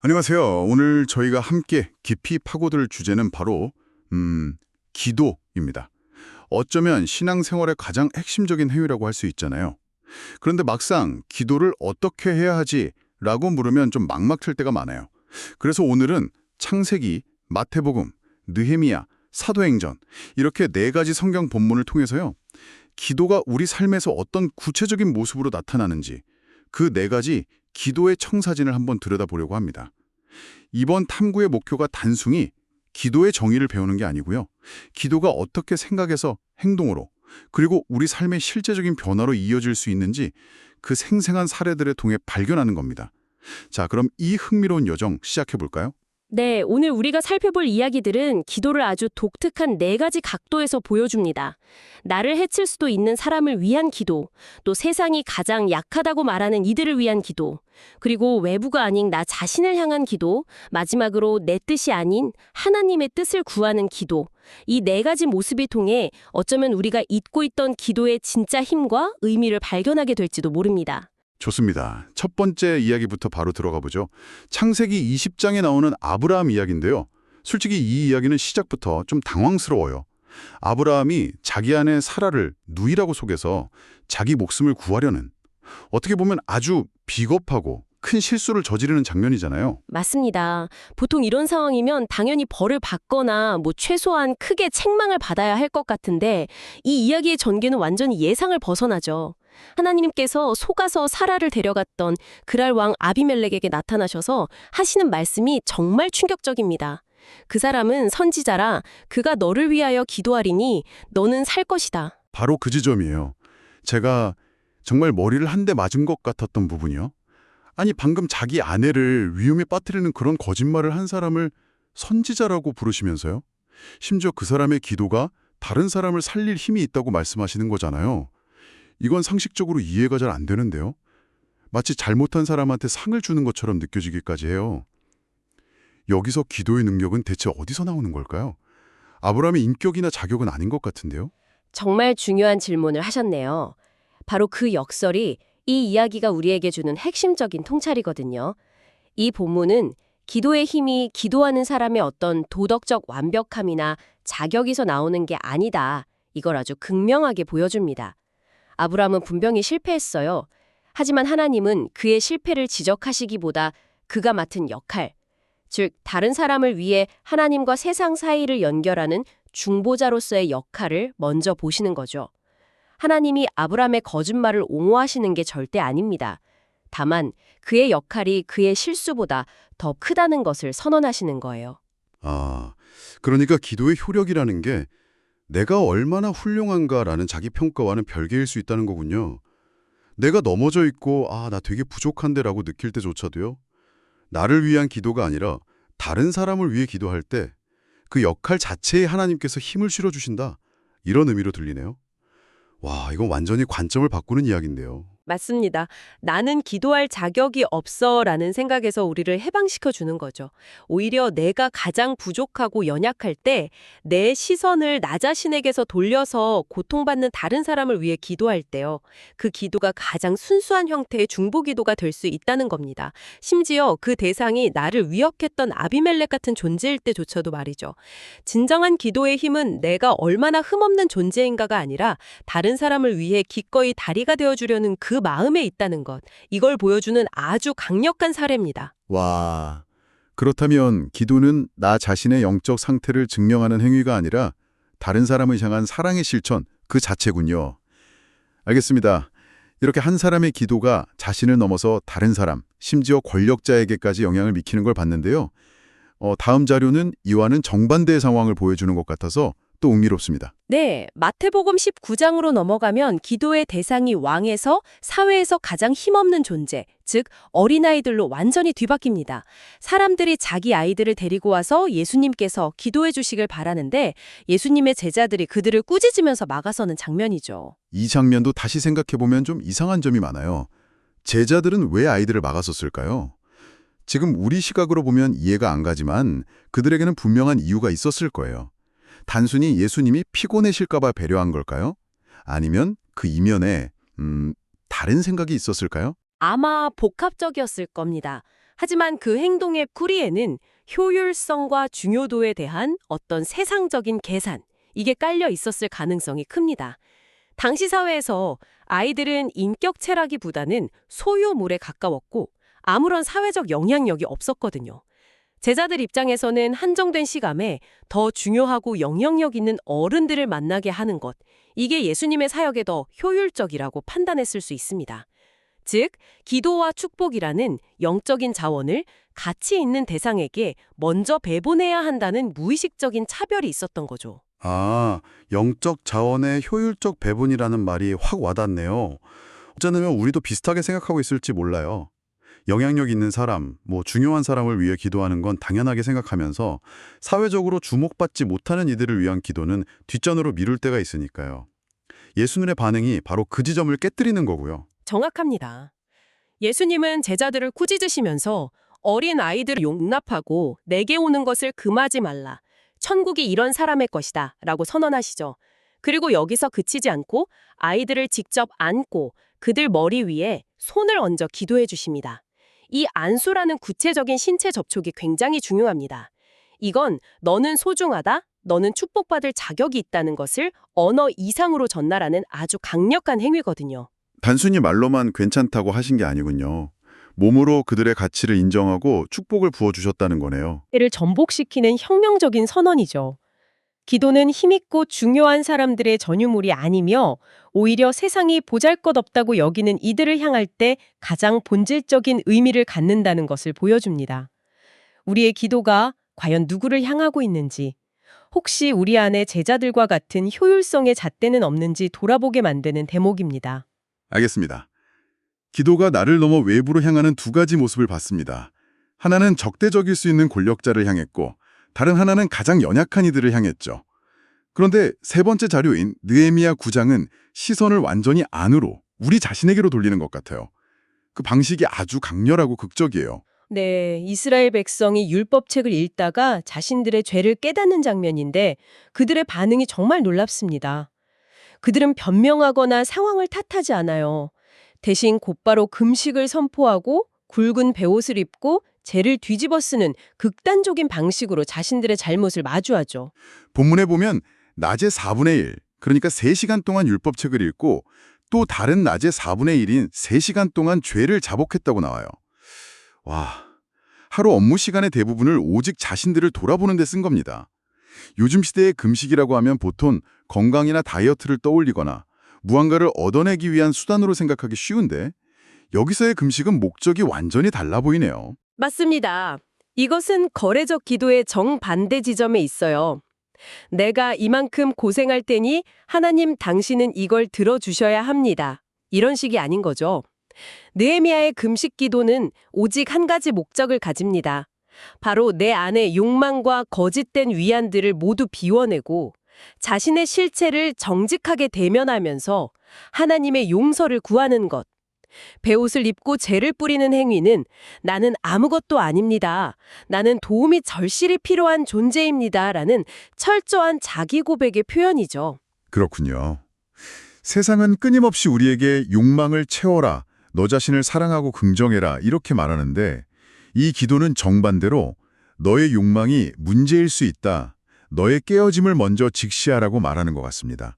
안녕하세요. 오늘 저희가 함께 깊이 파고들 주제는 바로 음, 기도입니다. 어쩌면 신앙생활의 가장 핵심적인 행위라고 할 수 있잖아요. 그런데 막상 기도를 어떻게 해야 하지? 라고 물으면 좀 막막할 때가 많아요. 그래서 오늘은 창세기, 마태복음, 느헤미야, 사도행전 이렇게 네 가지 성경 본문을 통해서요. 기도가 우리 삶에서 어떤 구체적인 모습으로 나타나는지 그 네 가지 기도의 청사진을 한번 들여다보려고 합니다. 이번 탐구의 목표가 단순히 기도의 정의를 배우는 게 아니고요. 기도가 어떻게 생각에서 행동으로 그리고 우리 삶의 실제적인 변화로 이어질 수 있는지 그 생생한 사례들을 통해 발견하는 겁니다. 자, 그럼 이 흥미로운 여정 시작해 볼까요? 네, 오늘 우리가 살펴볼 이야기들은 기도를 아주 독특한 네 가지 각도에서 보여줍니다. 나를 해칠 수도 있는 사람을 위한 기도, 또 세상이 가장 약하다고 말하는 이들을 위한 기도, 그리고 외부가 아닌 나 자신을 향한 기도, 마지막으로 내 뜻이 아닌 하나님의 뜻을 구하는 기도. 이 네 가지 모습이 통해 어쩌면 우리가 잊고 있던 기도의 진짜 힘과 의미를 발견하게 될지도 모릅니다. 좋습니다. 첫 번째 이야기부터 바로 들어가 보죠. 창세기 20장에 나오는 아브라함 이야기인데요. 솔직히 이 이야기는 시작부터 좀 당황스러워요. 아브라함이 자기 아내 사라를 누이라고 속여서 자기 목숨을 구하려는 어떻게 보면 아주 비겁하고 큰 실수를 저지르는 장면이잖아요. 맞습니다. 보통 이런 상황이면 당연히 벌을 받거나 뭐 최소한 크게 책망을 받아야 할 것 같은데 이 이야기의 전개는 완전히 예상을 벗어나죠. 하나님께서 속아서 사라를 데려갔던 그랄 왕 아비멜렉에게 나타나셔서 하시는 말씀이 정말 충격적입니다. 그 사람은 선지자라 그가 너를 위하여 기도하리니 너는 살 것이다. 바로 그 지점이에요. 제가 정말 머리를 한 대 맞은 것 같았던 부분이요. 아니 방금 자기 아내를 위험에 빠뜨리는 그런 거짓말을 한 사람을 선지자라고 부르시면서요. 심지어 그 사람의 기도가 다른 사람을 살릴 힘이 있다고 말씀하시는 거잖아요. 이건 상식적으로 이해가 잘 안 되는데요. 마치 잘못한 사람한테 상을 주는 것처럼 느껴지기까지 해요. 여기서 기도의 능력은 대체 어디서 나오는 걸까요? 아브라함의 인격이나 자격은 아닌 것 같은데요. 정말 중요한 질문을 하셨네요. 바로 그 역설이 이 이야기가 우리에게 주는 핵심적인 통찰이거든요. 이 본문은 기도의 힘이 기도하는 사람의 어떤 도덕적 완벽함이나 자격에서 나오는 게 아니다. 이걸 아주 극명하게 보여줍니다. 아브라함은 분명히 실패했어요. 하지만 하나님은 그의 실패를 지적하시기보다 그가 맡은 역할, 즉 다른 사람을 위해 하나님과 세상 사이를 연결하는 중보자로서의 역할을 먼저 보시는 거죠. 하나님이 아브라함의 거짓말을 옹호하시는 게 절대 아닙니다. 다만 그의 역할이 그의 실수보다 더 크다는 것을 선언하시는 거예요. 아, 그러니까 기도의 효력이라는 게 내가 얼마나 훌륭한가라는 자기 평가와는 별개일 수 있다는 거군요. 내가 넘어져 있고 아, 나 되게 부족한데 라고 느낄 때조차도요. 나를 위한 기도가 아니라 다른 사람을 위해 기도할 때 그 역할 자체에 하나님께서 힘을 실어 주신다. 이런 의미로 들리네요. 와, 이건 완전히 관점을 바꾸는 이야기인데요. 맞습니다. 나는 기도할 자격이 없어 라는 생각에서 우리를 해방시켜 주는 거죠. 오히려 내가 가장 부족하고 연약할 때 내 시선을 나 자신에게서 돌려서 고통받는 다른 사람을 위해 기도할 때요. 그 기도가 가장 순수한 형태의 중보 기도가 될 수 있다는 겁니다. 심지어 그 대상이 나를 위협했던 아비멜렉 같은 존재일 때조차도 말이죠. 진정한 기도의 힘은 내가 얼마나 흠없는 존재인가가 아니라 다른 사람을 위해 기꺼이 다리가 되어주려는 그 마음에 있다는 것. 이걸 보여주는 아주 강력한 사례입니다. 와, 그렇다면 기도는 나 자신의 영적 상태를 증명하는 행위가 아니라 다른 사람을 향한 사랑의 실천 그 자체군요. 알겠습니다. 이렇게 한 사람의 기도가 자신을 넘어서 다른 사람, 심지어 권력자에게까지 영향을 미치는 걸 봤는데요. 어, 다음 자료는 이와는 정반대의 상황을 보여주는 것 같아서 또 흥미롭습니다. 네, 마태복음 19장으로 넘어가면 기도의 대상이 왕에서 사회에서 가장 힘없는 존재, 즉 어린아이들로 완전히 뒤바뀝니다. 사람들이 자기 아이들을 데리고 와서 예수님께서 기도해 주시길 바라는데 예수님의 제자들이 그들을 꾸짖으면서 막아서는 장면이죠. 이 장면도 다시 생각해보면 좀 이상한 점이 많아요. 제자들은 왜 아이들을 막았었을까요? 지금 우리 시각으로 보면 이해가 안 가지만 그들에게는 분명한 이유가 있었을 거예요. 단순히 예수님이 피곤해실까봐 배려한 걸까요? 아니면 그 이면에 음, 다른 생각이 있었을까요? 아마 복합적이었을 겁니다. 하지만 그 행동의 뿌리에는 효율성과 중요도에 대한 어떤 세상적인 계산, 이게 깔려 있었을 가능성이 큽니다. 당시 사회에서 아이들은 인격 체라기보다는 소유물에 가까웠고 아무런 사회적 영향력이 없었거든요. 제자들 입장에서는 한정된 시간에 더 중요하고 영향력 있는 어른들을 만나게 하는 것, 이게 예수님의 사역에 더 효율적이라고 판단했을 수 있습니다. 즉, 기도와 축복이라는 영적인 자원을 가치 있는 대상에게 먼저 배분해야 한다는 무의식적인 차별이 있었던 거죠. 아, 영적 자원의 효율적 배분이라는 말이 확 와닿네요. 어쩌면 우리도 비슷하게 생각하고 있을지 몰라요. 영향력 있는 사람, 뭐 중요한 사람을 위해 기도하는 건 당연하게 생각하면서 사회적으로 주목받지 못하는 이들을 위한 기도는 뒷전으로 미룰 때가 있으니까요. 예수님의 반응이 바로 그 지점을 깨뜨리는 거고요. 정확합니다. 예수님은 제자들을 꾸짖으시면서 어린 아이들을 용납하고 내게 오는 것을 금하지 말라. 천국이 이런 사람의 것이다. 라고 선언하시죠. 그리고 여기서 그치지 않고 아이들을 직접 안고 그들 머리 위에 손을 얹어 기도해 주십니다. 이 안수라는 구체적인 신체 접촉이 굉장히 중요합니다. 이건 너는 소중하다, 너는 축복받을 자격이 있다는 것을 언어 이상으로 전달하는 아주 강력한 행위거든요. 단순히 말로만 괜찮다고 하신 게 아니군요. 몸으로 그들의 가치를 인정하고 축복을 부어주셨다는 거네요. 를 전복시키는 혁명적인 선언이죠. 기도는 힘있고 중요한 사람들의 전유물이 아니며 오히려 세상이 보잘것없다고 여기는 이들을 향할 때 가장 본질적인 의미를 갖는다는 것을 보여줍니다. 우리의 기도가 과연 누구를 향하고 있는지, 혹시 우리 안에 제자들과 같은 효율성의 잣대는 없는지 돌아보게 만드는 대목입니다. 알겠습니다. 기도가 나를 넘어 외부로 향하는 두 가지 모습을 봤습니다. 하나는 적대적일 수 있는 권력자를 향했고 다른 하나는 가장 연약한 이들을 향했죠. 그런데 세 번째 자료인 느에미야 9장은 시선을 완전히 안으로 우리 자신에게로 돌리는 것 같아요. 그 방식이 아주 강렬하고 극적이에요. 네, 이스라엘 백성이 율법책을 읽다가 자신들의 죄를 깨닫는 장면인데 그들의 반응이 정말 놀랍습니다. 그들은 변명하거나 상황을 탓하지 않아요. 대신 곧바로 금식을 선포하고 굵은 베옷을 입고 죄를 뒤집어 쓰는 극단적인 방식으로 자신들의 잘못을 마주하죠. 본문에 보면 낮에 4분의 1, 그러니까 3시간 동안 율법책을 읽고 또 다른 낮에 4분의 1인 3시간 동안 죄를 자복했다고 나와요. 와, 하루 업무 시간의 대부분을 오직 자신들을 돌아보는 데 쓴 겁니다. 요즘 시대의 금식이라고 하면 보통 건강이나 다이어트를 떠올리거나 무언가를 얻어내기 위한 수단으로 생각하기 쉬운데 여기서의 금식은 목적이 완전히 달라 보이네요. 맞습니다. 이것은 거래적 기도의 정반대 지점에 있어요. 내가 이만큼 고생할 테니 하나님 당신은 이걸 들어주셔야 합니다. 이런 식이 아닌 거죠. 느헤미야의 금식 기도는 오직 한 가지 목적을 가집니다. 바로 내 안의 욕망과 거짓된 위안들을 모두 비워내고 자신의 실체를 정직하게 대면하면서 하나님의 용서를 구하는 것. 베옷을 입고 죄를 뿌리는 행위는 나는 아무것도 아닙니다. 나는 도움이 절실히 필요한 존재입니다. 라는 철저한 자기 고백의 표현이죠. 그렇군요. 세상은 끊임없이 우리에게 욕망을 채워라, 너 자신을 사랑하고 긍정해라 이렇게 말하는데 이 기도는 정반대로 너의 욕망이 문제일 수 있다. 너의 깨어짐을 먼저 직시하라고 말하는 것 같습니다.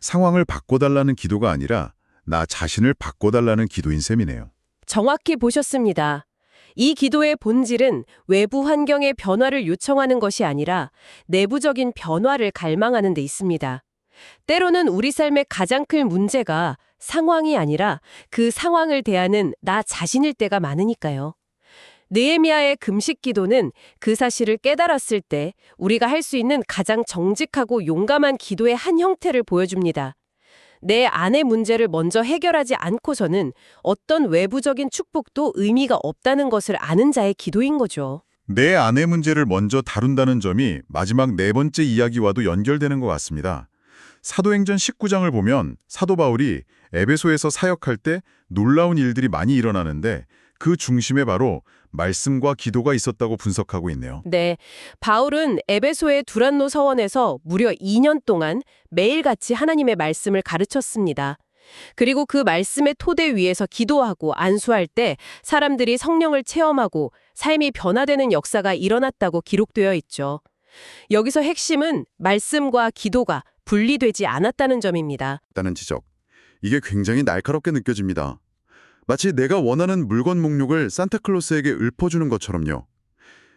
상황을 바꿔달라는 기도가 아니라 나 자신을 바꿔달라는 기도인 셈이네요. 정확히 보셨습니다. 이 기도의 본질은 외부 환경의 변화를 요청하는 것이 아니라 내부적인 변화를 갈망하는 데 있습니다. 때로는 우리 삶의 가장 큰 문제가 상황이 아니라 그 상황을 대하는 나 자신일 때가 많으니까요. 느헤미야의 금식 기도는 그 사실을 깨달았을 때 우리가 할 수 있는 가장 정직하고 용감한 기도의 한 형태를 보여줍니다. 내 안의 문제를 먼저 해결하지 않고서는 어떤 외부적인 축복도 의미가 없다는 것을 아는 자의 기도인 거죠. 내 안의 문제를 먼저 다룬다는 점이 마지막 네 번째 이야기와도 연결되는 것 같습니다. 사도행전 19장을 보면 사도 바울이 에베소에서 사역할 때 놀라운 일들이 많이 일어나는데 그 중심에 바로 말씀과 기도가 있었다고 분석하고 있네요. 네, 바울은 에베소의 두란노 서원에서 무려 2년 동안 매일같이 하나님의 말씀을 가르쳤습니다. 그리고 그 말씀의 토대 위에서 기도하고 안수할 때 사람들이 성령을 체험하고 삶이 변화되는 역사가 일어났다고 기록되어 있죠. 여기서 핵심은 말씀과 기도가 분리되지 않았다는 점입니다. 다는 지적. 이게 굉장히 날카롭게 느껴집니다. 마치 내가 원하는 물건 목록을 산타클로스에게 읊어주는 것처럼요.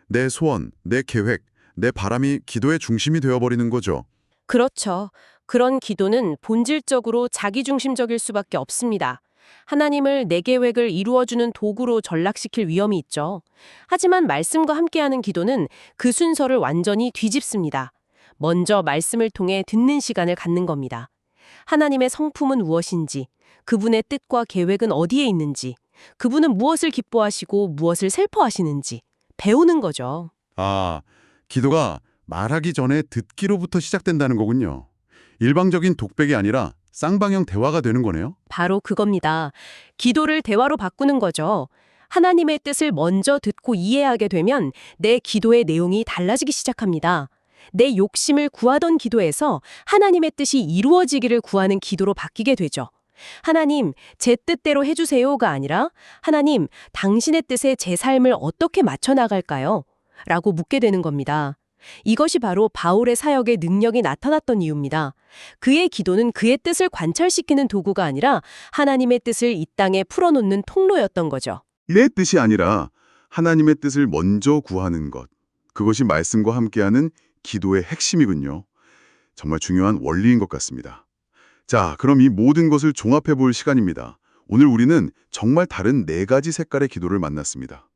내 소원, 내 계획, 내 바람이 기도의 중심이 되어버리는 거죠. 그렇죠. 그런 기도는 본질적으로 자기중심적일 수밖에 없습니다. 하나님을 내 계획을 이루어주는 도구로 전락시킬 위험이 있죠. 하지만 말씀과 함께하는 기도는 그 순서를 완전히 뒤집습니다. 먼저 말씀을 통해 듣는 시간을 갖는 겁니다. 하나님의 성품은 무엇인지, 그분의 뜻과 계획은 어디에 있는지, 그분은 무엇을 기뻐하시고 무엇을 슬퍼하시는지 배우는 거죠. 아, 기도가 말하기 전에 듣기로부터 시작된다는 거군요. 일방적인 독백이 아니라 쌍방향 대화가 되는 거네요. 바로 그겁니다. 기도를 대화로 바꾸는 거죠. 하나님의 뜻을 먼저 듣고 이해하게 되면 내 기도의 내용이 달라지기 시작합니다. 내 욕심을 구하던 기도에서 하나님의 뜻이 이루어지기를 구하는 기도로 바뀌게 되죠. 하나님, 제 뜻대로 해주세요가 아니라 하나님, 당신의 뜻에 제 삶을 어떻게 맞춰나갈까요? 라고 묻게 되는 겁니다. 이것이 바로 바울의 사역의 능력이 나타났던 이유입니다. 그의 기도는 그의 뜻을 관철시키는 도구가 아니라 하나님의 뜻을 이 땅에 풀어놓는 통로였던 거죠. 내 뜻이 아니라 하나님의 뜻을 먼저 구하는 것. 그것이 말씀과 함께하는 기도의 핵심이군요. 정말 중요한 원리인 것 같습니다. 자, 그럼 이 모든 것을 종합해 볼 시간입니다. 오늘 우리는 정말 다른 네 가지 색깔의 기도를 만났습니다.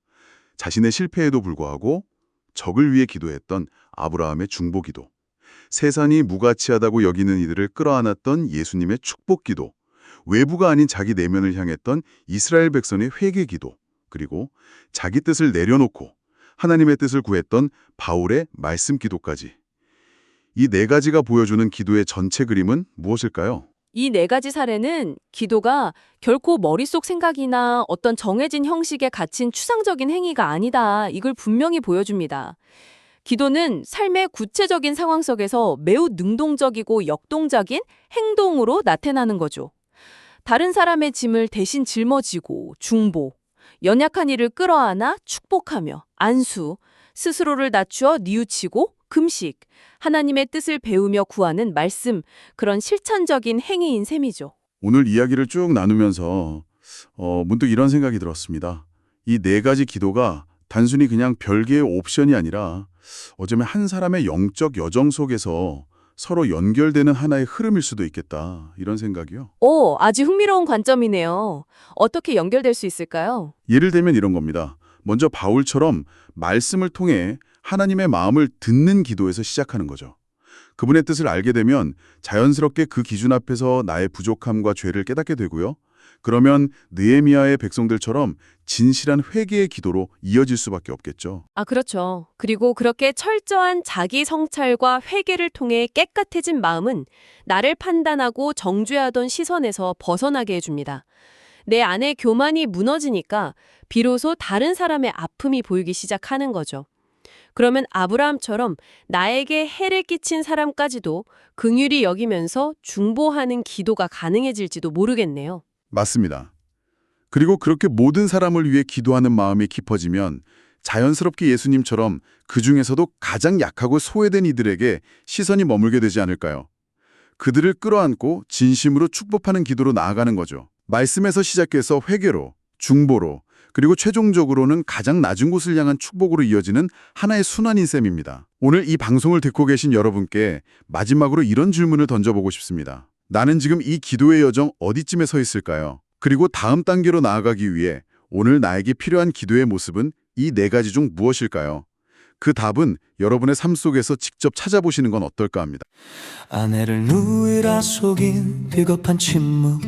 자신의 실패에도 불구하고 적을 위해 기도했던 아브라함의 중보 기도, 세상이 무가치하다고 여기는 이들을 끌어안았던 예수님의 축복 기도, 외부가 아닌 자기 내면을 향했던 이스라엘 백성의 회개 기도, 그리고 자기 뜻을 내려놓고 하나님의 뜻을 구했던 바울의 말씀 기도까지. 이 네 가지가 보여주는 기도의 전체 그림은 무엇일까요? 이 네 가지 사례는 기도가 결코 머릿속 생각이나 어떤 정해진 형식에 갇힌 추상적인 행위가 아니다. 이걸 분명히 보여줍니다. 기도는 삶의 구체적인 상황 속에서 매우 능동적이고 역동적인 행동으로 나타나는 거죠. 다른 사람의 짐을 대신 짊어지고 중보, 연약한 이를 끌어안아 축복하며 안수, 스스로를 낮추어 뉘우치고 금식, 하나님의 뜻을 배우며 구하는 말씀, 그런 실천적인 행위인 셈이죠. 오늘 이야기를 쭉 나누면서 어, 문득 이런 생각이 들었습니다. 이 네 가지 기도가 단순히 그냥 별개의 옵션이 아니라 어쩌면 한 사람의 영적 여정 속에서 서로 연결되는 하나의 흐름일 수도 있겠다. 이런 생각이요. 오, 아주 흥미로운 관점이네요. 어떻게 연결될 수 있을까요? 예를 들면 이런 겁니다. 먼저 바울처럼 말씀을 통해 하나님의 마음을 듣는 기도에서 시작하는 거죠. 그분의 뜻을 알게 되면 자연스럽게 그 기준 앞에서 나의 부족함과 죄를 깨닫게 되고요. 그러면 느헤미야의 백성들처럼 진실한 회개의 기도로 이어질 수밖에 없겠죠. 아, 그렇죠. 그리고 그렇게 철저한 자기 성찰과 회개를 통해 깨끗해진 마음은 나를 판단하고 정죄하던 시선에서 벗어나게 해줍니다. 내 안의 교만이 무너지니까 비로소 다른 사람의 아픔이 보이기 시작하는 거죠. 그러면 아브라함처럼 나에게 해를 끼친 사람까지도 긍휼히 여기면서 중보하는 기도가 가능해질지도 모르겠네요. 맞습니다. 그리고 그렇게 모든 사람을 위해 기도하는 마음이 깊어지면 자연스럽게 예수님처럼 그 중에서도 가장 약하고 소외된 이들에게 시선이 머물게 되지 않을까요? 그들을 끌어안고 진심으로 축복하는 기도로 나아가는 거죠. 말씀에서 시작해서 회개로, 중보로, 그리고 최종적으로는 가장 낮은 곳을 향한 축복으로 이어지는 하나의 순환인 셈입니다. 오늘 이 방송을 듣고 계신 여러분께 마지막으로 이런 질문을 던져보고 싶습니다. 나는 지금 이 기도의 여정 어디쯤에 서 있을까요? 그리고 다음 단계로 나아가기 위해 오늘 나에게 필요한 기도의 모습은 이 네 가지 중 무엇일까요? 그 답은 여러분의 삶 속에서 직접 찾아보시는 건 어떨까 합니다. 아내를 누이라 속인 비겁한 침묵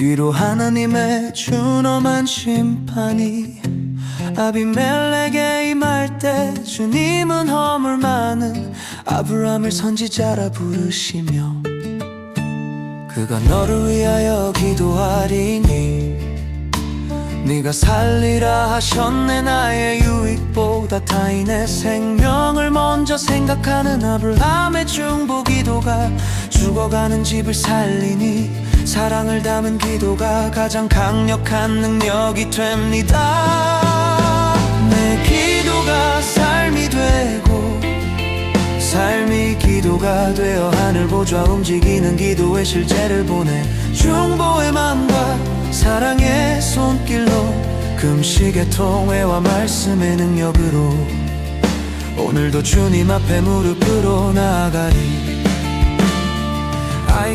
뒤로 하나님의 준엄한 심판이 아비멜렉에 임할 때 주님은 허물 많은 아브라함을 선지자라 부르시며 그가 너를 위하여 기도하리니 네가 살리라 하셨네 나의 유익보다 타인의 생명을 먼저 생각하는 아브라함의 중보 기도가 죽어가는 집을 살리니 사랑을 담은 기도가 가장 강력한 능력이 됩니다. 내 기도가 삶이 되고 삶이 기도가 되어 하늘 보좌 움직이는 기도의 실제를 보내 중보의 맘과 사랑의 손길로 금식의 통회와 말씀의 능력으로 오늘도 주님 앞에 무릎으로 나아가리.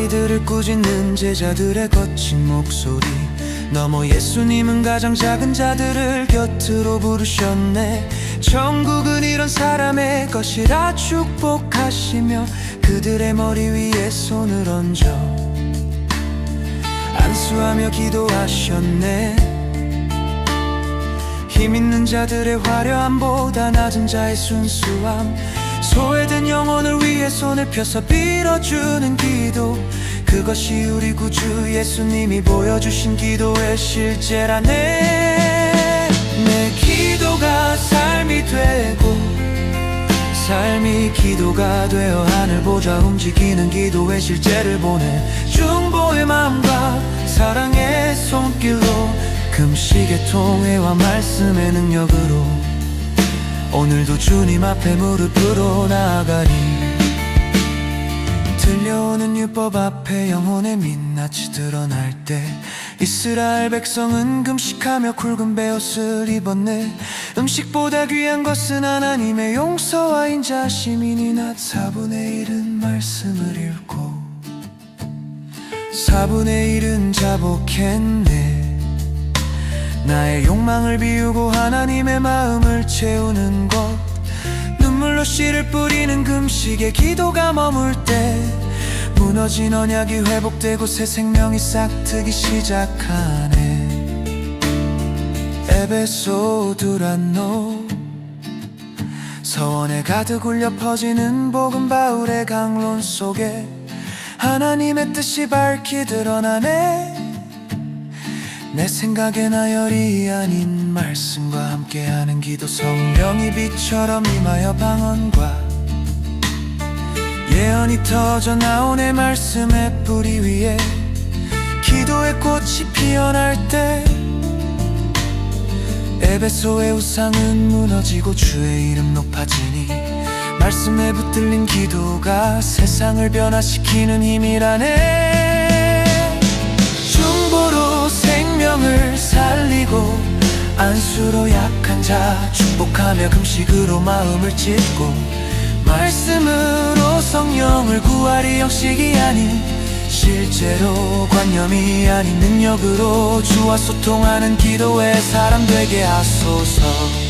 아이들을 꾸짖는 제자들의 거친 목소리. 너머 예수님은 가장 작은 자들을 곁으로 부르셨네. 천국은 이런 사람의 것이라 축복하시며 그들의 머리 위에 손을 얹어 안수하며 기도하셨네. 힘 있는 자들의 화려함보다 낮은 자의 순수함. 소외된 영혼을 위해 손을 펴서 빌어주는 기도. 그것이 우리 구주 예수님이 보여주신 기도의 실제라네. 내 기도가 삶이 되고 삶이 기도가 되어 하늘 보좌 움직이는 기도의 실제를 보내. 중보의 마음과 사랑의 손길로 금식의 통회와 말씀의 능력으로. 오늘도 주님 앞에 무릎으로 나아가리 들려오는 율법 앞에 영혼의 민낯이 드러날 때 이스라엘 백성은 금식하며 굵은 베옷을 입었네. 음식보다 귀한 것은 하나님의 용서와 인자심이니 낮 4분의 1은 말씀을 읽고 4분의 1은 자복했네. 나의 욕망을 비우고 하나님의 마음을 채우는 것 씨를 뿌리는 금식의 기도가 머물 때 무너진 언약이 회복되고 새 생명이 싹트기 시작하네. 에베소 두란노 서원에 가득 울려 퍼지는 복음 바울의 강론 속에 하나님의 뜻이 밝히 드러나네 내 생각에 나열이 아닌 말씀과 함께하는 기도 성령이 빛처럼 임하여 방언과 예언이 터져 나오네 말씀의 뿌리 위에 기도의 꽃이 피어날 때 에베소의 우상은 무너지고 주의 이름 높아지니 말씀에 붙들린 기도가 세상을 변화시키는 힘이라네 중보로 생명을 살리고 안수로 약한 자 축복하며 금식으로 마음을 찢고 말씀으로 성령을 구하리 형식이 아닌 실제로 관념이 아닌 능력으로 주와 소통하는 기도의 사람 되게 하소서